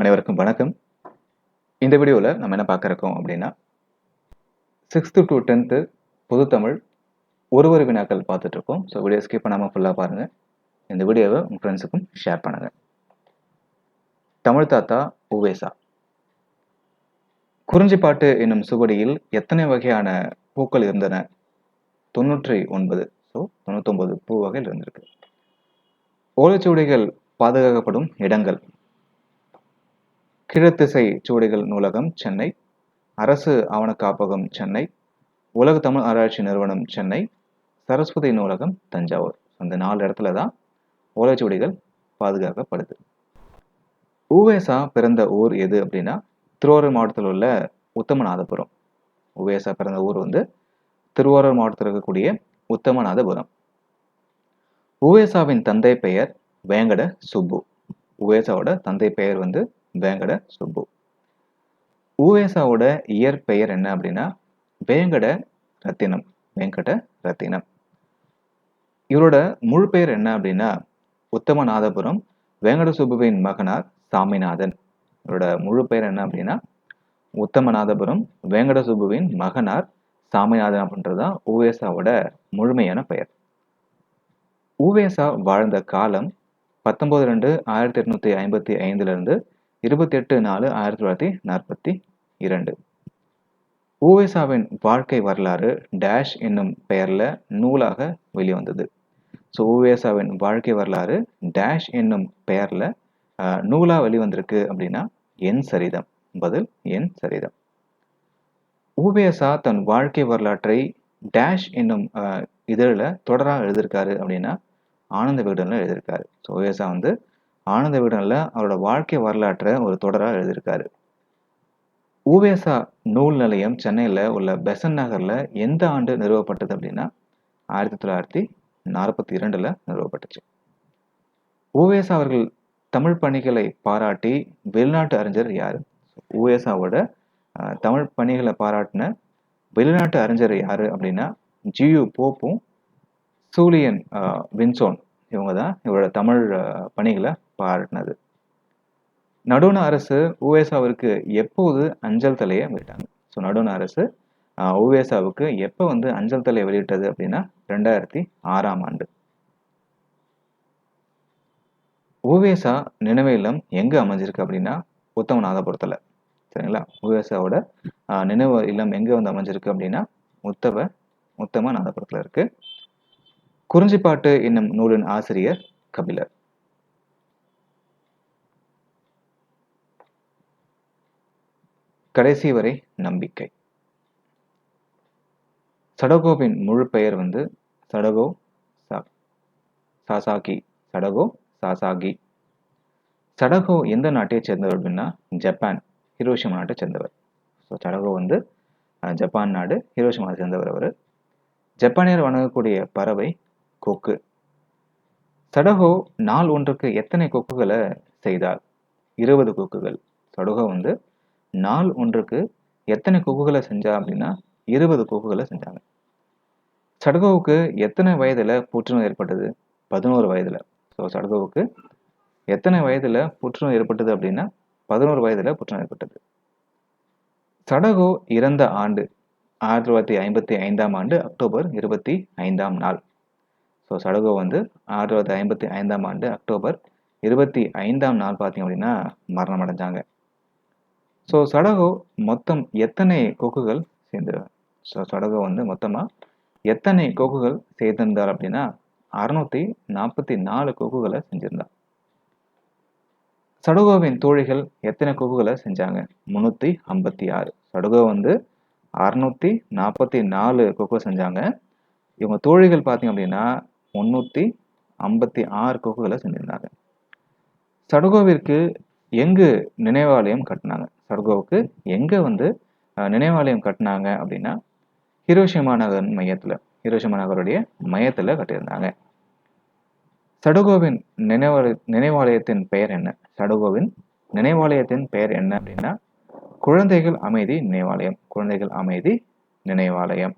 அனைவருக்கும் வணக்கம். இந்த வீடியோவில் நம்ம என்ன பார்க்குறோம் அப்படின்னா சிக்ஸ்த்து டு டென்த்து பொதுத்தமிழ் ஒருவர் வினாக்கள் பார்த்துட்டு இருக்கோம். ஸோ வீடியோ ஸ்கிப் பண்ணாமல் ஃபுல்லாக பாருங்கள் இந்த வீடியோவை உங்கள் ஃப்ரெண்ட்ஸுக்கும் ஷேர் பண்ணுங்கள் தமிழ் தாத்தா உவேசா குறிஞ்சிப்பாட்டு என்னும் சுவடியில் எத்தனை வகையான பூக்கள் இருந்தன? தொண்ணூற்றி ஒன்பது. ஸோ தொண்ணூத்தொன்பது பூ வகையில் இருந்திருக்கு. ஓலைச்சுவடிகள் பாதுகாக்கப்படும் இடங்கள். கிழத்திசை சுவடிகள் நூலகம் சென்னை. அரசு ஆவண காப்பகம் சென்னை. உலக தமிழ் ஆராய்ச்சி நிறுவனம் சென்னை. சரஸ்வதி நூலகம் தஞ்சாவூர். அந்த நாலு இடத்துல தான் ஓலைச்சுவடிகள் பாதுகாக்கப்படுது. உவேசா பிறந்த ஊர் எது அப்படின்னா திருவாரூர் மாவட்டத்தில் உள்ள உத்தமநாதபுரம். உவேசா பிறந்த ஊர் வந்து திருவாரூர் மாவட்டத்தில் இருக்கக்கூடிய உத்தமநாதபுரம். உவேசாவின் தந்தை பெயர் வேங்கட சுப்பு. உவேசாவோட தந்தை பெயர் வந்து வேங்கட சுப்பு ஊவேசாவோட இயற்பெயர் என்ன அப்படின்னா வேங்கட ரத்தினம் வெங்கட ரத்தினம். இவரோட முழு பெயர் என்ன அப்படின்னா உத்தமநாதபுரம் வேங்கட சுப்புவின் மகனார் சாமிநாதன். இவரோட முழு பெயர் என்ன அப்படின்னா உத்தமநாதபுரம் வேங்கட சுப்புவின் மகனார் சாமிநாதன் அப்படின்றது தான் ஊவேசாவோட முழுமையான பெயர். ஊவேசா வாழ்ந்த காலம் பத்தொன்பது ரெண்டு ஆயிரத்தி எட்நூத்தி ஐம்பத்தி ஐந்துல இருபத்தெட்டு இருபத்தி எட்டு நாலு ஆயிரத்தி தொள்ளாயிரத்தி நாற்பத்தி இரண்டு. ஓவேசாவின் வாழ்க்கை வரலாறு டேஷ் என்னும் பெயரில் நூலாக வெளிவந்தது. ஸோ ஓவேசாவின் வாழ்க்கை வரலாறு டேஷ் என்னும் பெயரில் நூலாக வெளிவந்திருக்கு அப்படின்னா என் சரிதம். பதில் என் சரிதம். ஓவேசா தன் வாழ்க்கை வரலாற்றை டேஷ் என்னும் இதழில் தொடராக எழுதியிருக்காரு அப்படின்னா ஆனந்த விகடனில் எழுதியிருக்காரு. ஸோ ஓவேசா வந்து ஆனந்த விகடனில் அவரோட வாழ்க்கை வரலாற்றை ஒரு தொடராக எழுதியிருக்காரு. உவேசா நூல் நிலையம் சென்னையில் உள்ள பெசன் நகரில் எந்த ஆண்டு நிறுவப்பட்டது அப்படின்னா ஆயிரத்தி தொள்ளாயிரத்தி நாற்பத்தி இரண்டில் நிறுவப்பட்டுச்சு. ஊவேசா அவர்கள் தமிழ் பணிகளை பாராட்டி வெளிநாட்டு அறிஞர் யார்? ஊவேசாவோட தமிழ் பணிகளை பாராட்டின வெளிநாட்டு அறிஞர் யார் அப்படின்னா ஜியு போப்பும் சூலியன் வின்சோன். இவங்க தான் இவரோட தமிழ் பணிகளை பாராட்டினது நடுவண அரசு உவேசாவிற்கு எப்போது அஞ்சல் தலையை வெளியிட்டாங்க? ஸோ நடுவண அரசு அஹ், உவேசாவுக்கு எப்போ வந்து அஞ்சல் தலையை வெளியிட்டது அப்படின்னா ரெண்டாயிரத்தி ஆறாம் ஆண்டு. உவேசா நினைவு இல்லம் எங்க அமைஞ்சிருக்கு அப்படின்னா உத்தமநாதபுரத்தில். சரிங்களா? உவேசாவோட நினைவு இல்லம் எங்கே வந்து அமைஞ்சிருக்கு அப்படின்னா உத்தவ நாதபுரத்தில் இருக்குது குறிஞ்சிப்பாட்டு என்னும் நூலின் ஆசிரியர் கபிலர். கடைசி வரை நம்பிக்கை. சடகோவின் முழு பெயர் வந்து சடகோ சா- சாசாகி சடகோ சாசாகி. சடகோ எந்த நாட்டையை சேர்ந்தவர் அப்படின்னா ஜப்பான் ஹிரோஷிமா நாட்டை சேர்ந்தவர். ஸோ சடகோ வந்து ஜப்பான் நாடு ஹிரோஷிமாவை சேர்ந்தவர் அவர். ஜப்பானியர் வணங்கக்கூடிய பறவை கொக்கு. சடகோ நாள் ஒன்றுக்கு எத்தனை கொக்குகளை செய்தார் இருபது கொக்குகள். சடகோ வந்து நாள் ஒன்றுக்கு எத்தனை கொக்குகளை செஞ்சா அப்படின்னா இருபது கொக்குகளை செஞ்சாங்க. சடகோவுக்கு எத்தனை வயதில் புற்றுநோய் ஏற்பட்டது? பதினோரு வயதில். ஸோ சடகோவுக்கு எத்தனை வயதில் புற்றுநோய் ஏற்பட்டது அப்படின்னா பதினோரு வயதில் புற்றுநோய் ஏற்பட்டது. சடகோ இறந்த ஆண்டு ஆயிரத்தி தொள்ளாயிரத்தி ஐம்பத்தி ஐந்தாம் ஆண்டு அக்டோபர் இருபத்தி ஐந்தாம் நாள். ஸோ சடகோ வந்து ஆயிரத்தி தொள்ளாயிரத்தி ஐம்பத்தி ஐந்தாம் ஆண்டு அக்டோபர் இருபத்தி ஐந்தாம் நாள் பார்த்தீங்க அப்படின்னா மரணம் அடைஞ்சாங்க. ஸோ சடகோ மொத்தம் எத்தனை கொக்குகள் சேர்ந்து ஸோ சடகோ வந்து மொத்தமாக எத்தனை கொக்குகள் செய்திருந்தார் அப்படின்னா அறுநூத்தி நாற்பத்தி நாலு கொக்குகளை செஞ்சிருந்தார். சடுகோவின் தோழிகள் எத்தனை கொக்குகளை செஞ்சாங்க? முந்நூற்றி ஐம்பத்தி ஆறு. சடுகோ வந்து அறுநூத்தி நாற்பத்தி நாலு கொக்கு செஞ்சாங்க. இவங்க தோழிகள் பார்த்தீங்க அப்படின்னா முன்னூற்றி ஐம்பத்தி ஆறு கொக்குகளை செஞ்சிருந்தாங்க. சடுகோவிற்கு எங்கு நினைவாலயம் கட்டினாங்க? சடுகோவுக்கு எங்கே வந்து நினைவாலயம் கட்டினாங்க அப்படின்னா ஹிரோஷிமா நகர் மையத்தில் ஹிரோஷிமா நகருடைய மையத்தில் கட்டியிருந்தாங்க. சடுகோவின் நினைவாலய நினைவாலயத்தின் பெயர் என்ன? சடுகோவின் நினைவாலயத்தின் பெயர் என்ன அப்படின்னா குழந்தைகள் அமைதி நினைவாலயம் குழந்தைகள் அமைதி நினைவாலயம்.